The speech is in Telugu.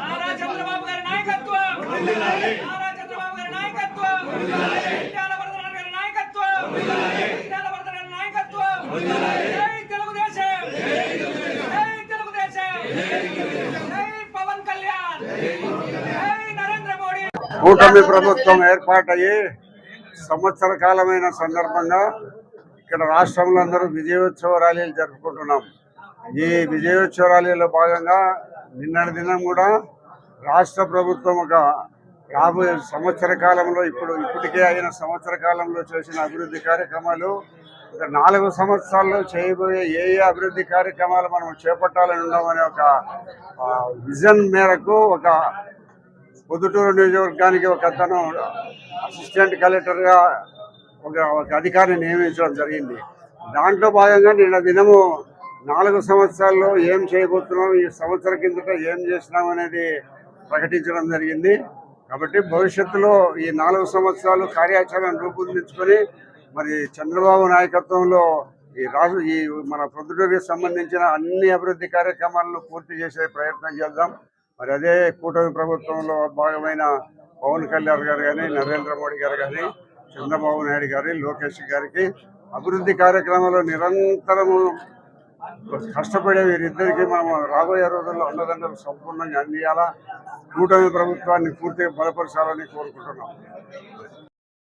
Nara Chandrababu గారి నాయకత్వం! నారా చంద్రబాబు గారి నాయకత్వం ఇట్టాల వరదరాజు గారి నాయకత్వం ఇట్టాల వరదరాజు గారి నాయకత్వం జై తెలుగుదేశం జై తెలుగుదేశం జై పవన్ కళ్యాణ్ జై నరేంద్ర మోడీ కూటమి ప్రభుత్వం ఏర్పాటయ్యి సంవత్సర కాలమైన సందర్భంగా ఇక్కడ రాష్ట్రంలో అందరూ విజయోత్సవ ర్యాలీలు జరుపుకుంటున్నాం. ఈ విజయోత్సవ ర్యాలీలో భాగంగా నిన్నటి దినం కూడా రాష్ట్ర ప్రభుత్వం ఒక రాబోయే సంవత్సర కాలంలో ఇప్పుడు ఇప్పటికే అయిన సంవత్సర కాలంలో చేసిన అభివృద్ధి కార్యక్రమాలు నాలుగు సంవత్సరాల్లో చేయబోయే ఏ ఏ అభివృద్ధి కార్యక్రమాలు మనం చేపట్టాలని ఉన్నామనే ఒక విజన్ మేరకు ఒక పొద్దుటూరు నియోజకవర్గానికి ఒక అతను అసిస్టెంట్ కలెక్టర్గా ఒక ఒక అధికారిని నియమించడం జరిగింది. దాంట్లో భాగంగా నిన్న దినము నాలుగు సంవత్సరాల్లో ఏం చేయబోతున్నాం ఈ సంవత్సరం కిందట ఏం చేసినాం అనేది ప్రకటించడం జరిగింది. కాబట్టి భవిష్యత్తులో ఈ నాలుగు సంవత్సరాలు కార్యాచరణ రూపొందించుకొని మరి చంద్రబాబు నాయకత్వంలో ఈ రాజు ఈ మన పొద్దుటూరుకి సంబంధించిన అన్ని అభివృద్ధి కార్యక్రమాలను పూర్తి చేసే ప్రయత్నం చేద్దాం. మరి అదే కూటమి ప్రభుత్వంలో భాగమైన పవన్ కళ్యాణ్ గారు కానీ నరేంద్ర మోడీ గారు కానీ చంద్రబాబు నాయుడు గారి లోకేష్ గారికి అభివృద్ధి కార్యక్రమాలు నిరంతరము కష్టపడే వీరిద్దరికి మనం రాబోయే రోజుల్లో అన్నదండలు సంపూర్ణంగా అందియాలా? కూటమి ప్రభుత్వాన్ని పూర్తిగా బలపరచాలని కోరుకుంటున్నాం.